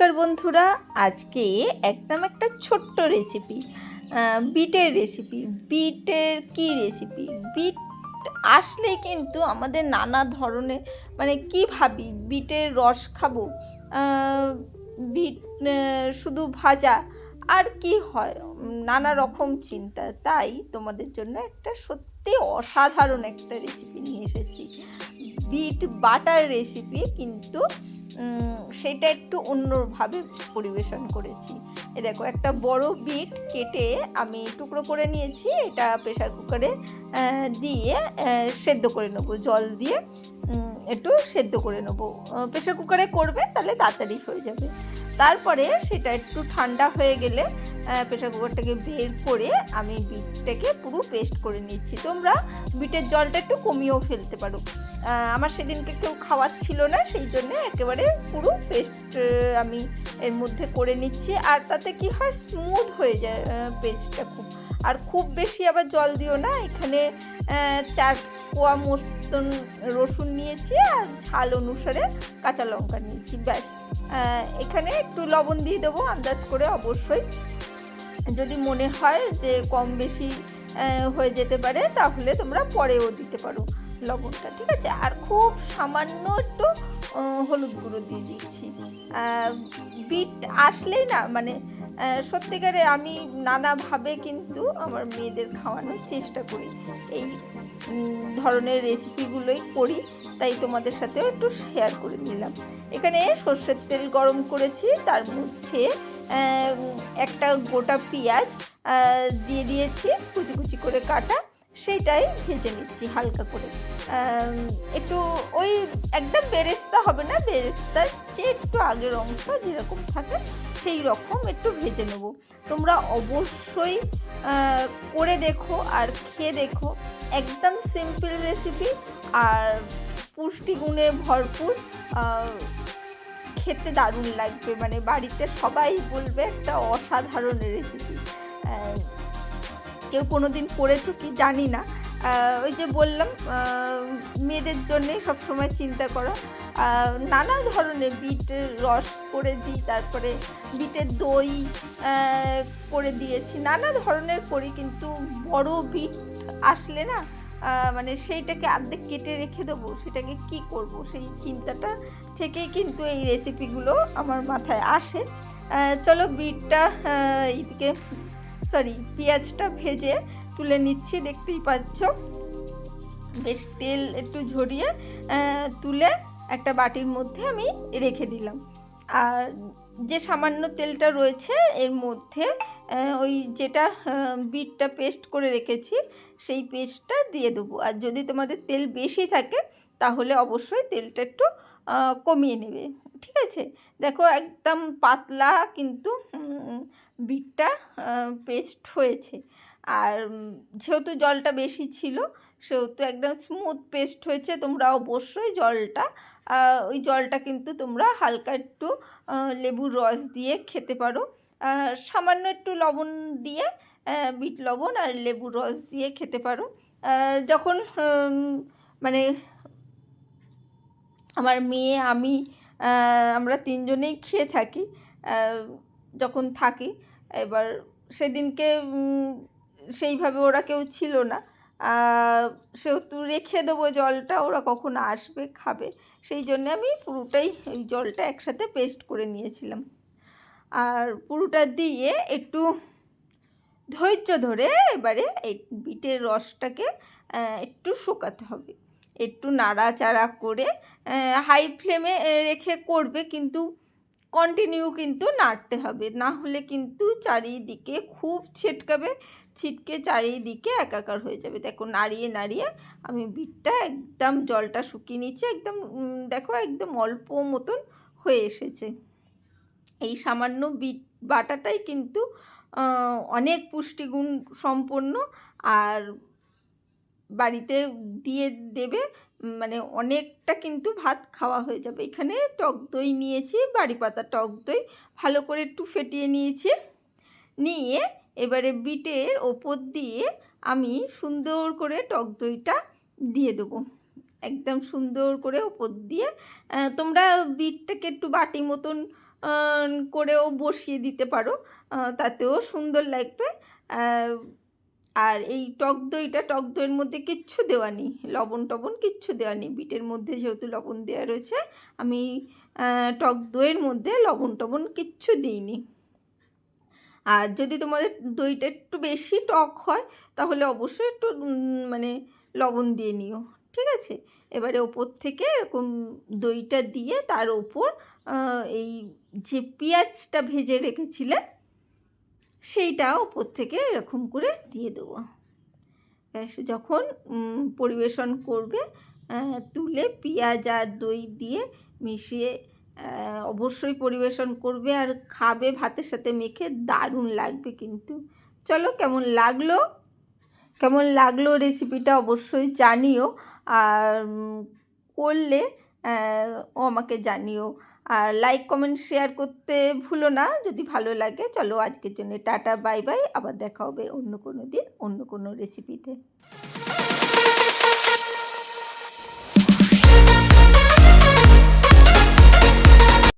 নমস্কার বন্ধুরা, আজকে একদম একটা ছোট্ট রেসিপি বিটের রেসিপি বিটের কি রেসিপি বিট আসলে কিন্তু আমাদের নানা ধরনের মানে কি ভাবি, বিটের রস খাব বিট শুধু ভাজা আর কি হয়? নানা রকম চিন্তা। তাই তোমাদের জন্য একটা সত্যি অসাধারণ একটা রেসিপি নিয়ে এসেছি। বিট বাটার রেসিপি কিন্তু সেটা একটু অন্যভাবে পরিবেশন করেছি। এ দেখো, একটা বড় বিট কেটে আমি টুকরো করে নিয়েছি, এটা প্রেশার কুকারে দিয়ে সেদ্ধ করে নেব। জল দিয়ে একটু সেদ্ধ করে নেব। প্রেশার কুকারে করবে, তাহলে তাড়াতাড়ি হয়ে যাবে। তারপরে সেটা একটু ঠান্ডা হয়ে গেলে প্রেশার কুকারটাকে বের করে আমি বিটটাকে পুরো পেস্ট করে নিচ্ছি। তোমরা বিটের জলটা একটু কমিয়েও ফেলতে পারো। আমার সেদিনকে কেউ খাওয়ার ছিল না, সেই জন্য একেবারে পুরো পেস্ট আমি এর মধ্যে করে নিচ্ছি। আর তাতে কি হয়? স্মুথ হয়ে যায় পেস্টটা খুব। আর খুব বেশি আবার জল দিও না, এখানে চার কোয়া মতন রসুন নিয়েছি আর ঝাল অনুসারে কাঁচা লঙ্কা নিয়েছি, ব্যাস। এখানে একটু লবণ দিয়ে দেবো আন্দাজ করে অবশ্যই। যদি মনে হয় যে কম বেশি হয়ে যেতে পারে, তাহলে তোমরা পরেও দিতে পারো লবণটা, ঠিক আছে? আর খুব সামান্য একটু হলুদ গুঁড়ো দিয়ে দিচ্ছি বিট আসলেই না মানে সত্যিকারে আমি নানাভাবে কিন্তু আমার মেয়েদের খাওয়ানোর চেষ্টা করি। এই ধরনের রেসিপিগুলোই করি, তাই তোমাদের সাথেও একটু শেয়ার করে নিলাম। এখানে সর্ষের তেল গরম করেছি, তার মধ্যে একটা গোটা পেঁয়াজ দিয়ে দিয়েছি, কুচি কুচি করে কাটা। সেইটাই ভেজে নিচ্ছি হালকা করে। একটু ওই একদম বেরেস্তা হবে না? বেরেস্তার চেয়ে একটু আগের অংশ যেরকম থাকে সেই রকম একটু ভেজে নেব। তোমরা অবশ্যই করে দেখো আর খেয়ে দেখো। একদম সিম্পল রেসিপি আর পুষ্টিগুণে ভরপুর। খেতে দারুণ লাগবে। মানে বাড়িতে সবাই বলবে একটা অসাধারণ রেসিপি কেউ কোনো দিন করেছ কি জানি না। ওই যে বললাম মেয়েদের জন্যে সবসময় চিন্তা করো। নানা ধরনের বিটের রস করে দিই, তারপরে বিটের দই করে দিয়েছি। নানা ধরনের করি, কিন্তু বড় বিট আসলে না মানে সেইটাকে আর্ধেক কেটে রেখে দেবো, সেটাকে কি করব? সেই চিন্তাটা থেকেই কিন্তু এই রেসিপিগুলো আমার মাথায় আসে। চলো বিটটা এদিকে সরি পেঁয়াজটা ভেজে তুলে নিচ্ছি, দেখতেই পাচ্ছ। বেশ তেল একটু ঝরিয়ে তুলে একটা বাটির মধ্যে আমি রেখে দিলাম। আর যে সামান্য তেলটা রয়েছে, এর মধ্যে ওই যেটা বিটটা পেস্ট করে রেখেছি, সেই পেস্টটা দিয়ে দেবো। আর যদি তোমাদের তেল বেশি থাকে, তাহলে অবশ্যই তেলটা একটু কমিয়ে নেবে। ঠিক আছে? দেখো, একদম পাতলা কিন্তু বিটটা পেস্ট হয়েছে। আর যেহেতু জলটা বেশি ছিল, সেহেতু একদম স্মুথ পেস্ট হয়েছে, তোমরা অবশ্যই জলটা ওই জলটা কিন্তু তোমরা হালকা একটু লেবুর রস দিয়ে খেতে পারো। সামান্য একটু লবণ দিয়ে বিট লবণ আর লেবুর রস দিয়ে খেতে পারো। যখন মানে আমার মেয়ে, আমি আমরা তিনজনেই খেয়ে থাকি যখন থাকি। এবার সেদিনকে সেইভাবে ওরা কেউ ছিল না। সেহেতু রেখে দেবো জলটা, ওরা কখন আসবে, খাবে। সেই জন্য আমি পুরোটাই ওই জলটা একসাথে পেস্ট করে নিয়েছিলাম। আর পুরোটা দিয়ে একটু ধৈর্য ধরে এবারে এই বিটের রসটাকে একটু শুকাতে হবে। একটু নাড়াচাড়া করে হাই ফ্লেমে রেখে করবে, কিন্তু কন্টিনিউ কিন্তু নাড়তে হবে। না হলে কিন্তু চারিদিকে খুব ছিটকাবে, ছিটকে চারিদিকে একাকার হয়ে যাবে। দেখো, নাড়িয়ে নাড়িয়ে আমি বিটটা একদম জলটা শুকিয়ে নিচ্ছে, একদম দেখো, একদম অল্প মতন হয়ে এসেছে। এই সামান্য বিট বাটাটাই কিন্তু অনেক পুষ্টিগুণ সম্পন্ন, আর বাড়িতে দিয়ে দেবে মানে অনেকটা কিন্তু ভাত খাওয়া হয়ে যাবে। এখানে টক দই নিয়েছি বাড়ি পাতা টক দই, ভালো করে একটু ফেটিয়ে নিয়েছি। নিয়ে এবারে বিটের ওপর দিয়ে আমি সুন্দর করে টক দইটা দিয়ে দেবো। একদম সুন্দর করে ওপর দিয়ে তোমরা বিটটাকে একটু বাটি মতন করেও বসিয়ে দিতে পারো তাতেও সুন্দর লাগবে। আর এই টক দইটা, টক দইয়ের মধ্যে কিচ্ছু দেওয়া নেই। লবণ টবণ কিচ্ছু দেওয়া নেই। বিটের মধ্যে যেহেতু লবণ দেওয়া রয়েছে, আমি টক দইয়ের মধ্যে লবণ টবণ কিচ্ছু দিইনি। আর যদি তোমাদের দইটা একটু বেশি টক হয়, তাহলে অবশ্যই একটু মানে লবণ দিয়ে নিও। ঠিক আছে? এবারে ওপর থেকে এরকম দইটা দিয়ে তার ওপর এই যে পেঁয়াজটা ভেজে রেখেছিলে সেইটা ওপর থেকে এরকম করে দিয়ে দেবো। ব্যাস, যখন পরিবেশন করবে তুলে পেঁয়াজ আর দই দিয়ে মিশিয়ে অবশ্যই পরিবেশন করবে আর খাবে ভাতের সাথে মেখে, দারুণ লাগবে কিন্তু। চলো, কেমন লাগল? কেমন লাগল রেসিপিটা অবশ্যই জানিও। আর করলে ও আমাকে জানিও। আর লাইক কমেন্ট শেয়ার করতে ভুলো না। যদি ভালো লাগে, চলো আজকের জন্য টাটা বাই বাই আবার দেখা হবে অন্য কোনো দিন, অন্য কোনো রেসিপিতে